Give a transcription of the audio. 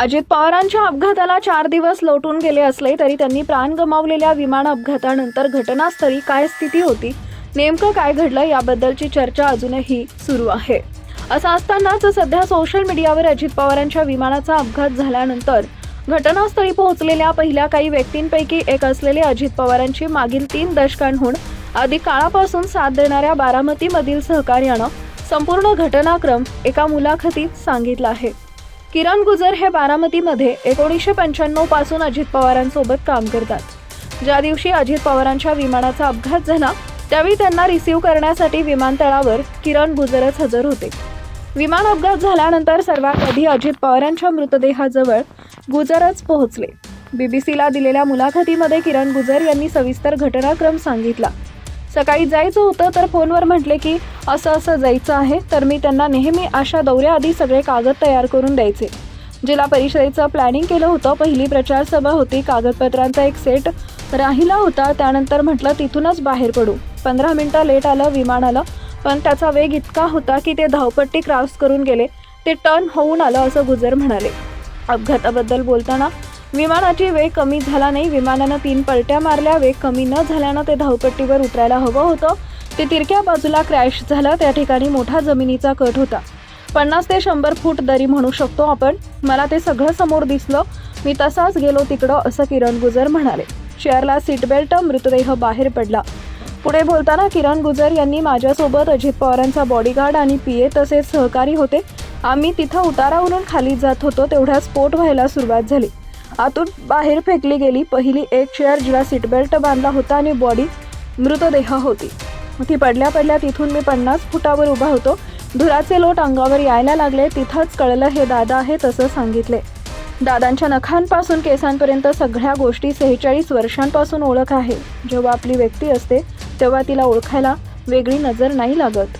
अजित पवारांच्या अपघाताला चार दिवस लोटून गेले असले तरी त्यांनी प्राण गमावलेल्या विमान अपघातानंतर घटनास्थळी काय स्थिती होती नेमकं काय घडलं याबद्दलची चर्चा अजूनही सुरू आहे. असं असतानाच सध्या सोशल मीडियावर अजित पवारांच्या विमानाचा अपघात झाल्यानंतर घटनास्थळी पोहोचलेल्या पहिल्या काही व्यक्तींपैकी एक असलेले अजित पवारांची मागील तीन दशकांहून अधिक काळापासून साथ देणाऱ्या बारामतीमधील सहकार्यानं संपूर्ण घटनाक्रम एका मुलाखतीत सांगितला आहे. किरण गुजर हे बारामतीमध्ये एकोणीसशे पंच्याण्णवपासून अजित पवारांसोबत काम करतात. ज्या दिवशी अजित पवारांच्या विमानाचा अपघात झाला त्यावेळी त्यांना रिसीव्ह करण्यासाठी विमानतळावर किरण गुजरच हजर होते. विमान अपघात झाल्यानंतर सर्वात आधी अजित पवारांच्या मृतदेहाजवळ गुजरच पोहोचले. बीबीसीला दिलेल्या मुलाखतीमध्ये किरण गुजर यांनी सविस्तर घटनाक्रम सांगितला. सकाळी जायचं होतं तर फोनवर म्हटले की असं असं जायचं आहे तर मी त्यांना नेहमी अशा दौऱ्याआधी सगळे कागद तयार करून द्यायचे. जिल्हा परिषदेचं प्लॅनिंग केलं होतं पहिली प्रचार सभा होती कागदपत्रांचा एक सेट राहिला होता त्यानंतर म्हटलं तिथूनच बाहेर पडू. पंधरा मिनटं लेट आलं विमान आलं पण त्याचा वेग इतका होता की ते धावपट्टी क्रॉस करून गेले. ते टर्न होऊन आलं असं गुजर म्हणाले. अपघाताबद्दल बोलताना विमानाची वेग कमी झाला नाही. विमानानं तीन पलट्या मारल्या. वेग कमी न झाल्यानं ते धावपट्टीवर उतरायला हवं होतं. ते तिरक्या बाजूला क्रॅश झालं. त्या ठिकाणी मोठा जमिनीचा कट होता. पन्नास ते शंभर फूट दरी म्हणू शकतो आपण. मला ते सगळं समोर दिसलं. मी तसाच गेलो तिकडं असं किरण गुजर म्हणाले. शेअरला सीटबेल्ट मृतदेह बाहेर पडला. पुढे बोलताना किरण गुजर यांनी माझ्यासोबत अजित पवारांचा बॉडीगार्ड आणि पी ए तसेच सहकारी होते. आम्ही तिथं उतारावरून खाली जात होतो. तेवढ्या स्फोट व्हायला सुरुवात झाली. आतून बाहेर फेकली गेली. पहिली एक चेअर जिला सीट बेल्ट बांधला होता आणि बॉडी मृतदेह होती. ती पडल्या पडल्या तिथून मी पन्नास फुटावर उभा होतो. धुराचे लोट अंगावर यायला लागले. तिथंच कळलं हे दादा आहे तसं सांगितले. दादांच्या नखांपासून केसांपर्यंत सगळ्या गोष्टी सेहेचाळीस वर्षांपासून ओळख आहे. जेव्हा आपली व्यक्ती असते तेव्हा तिला ओळखायला वेगळी नजर नाही लागत.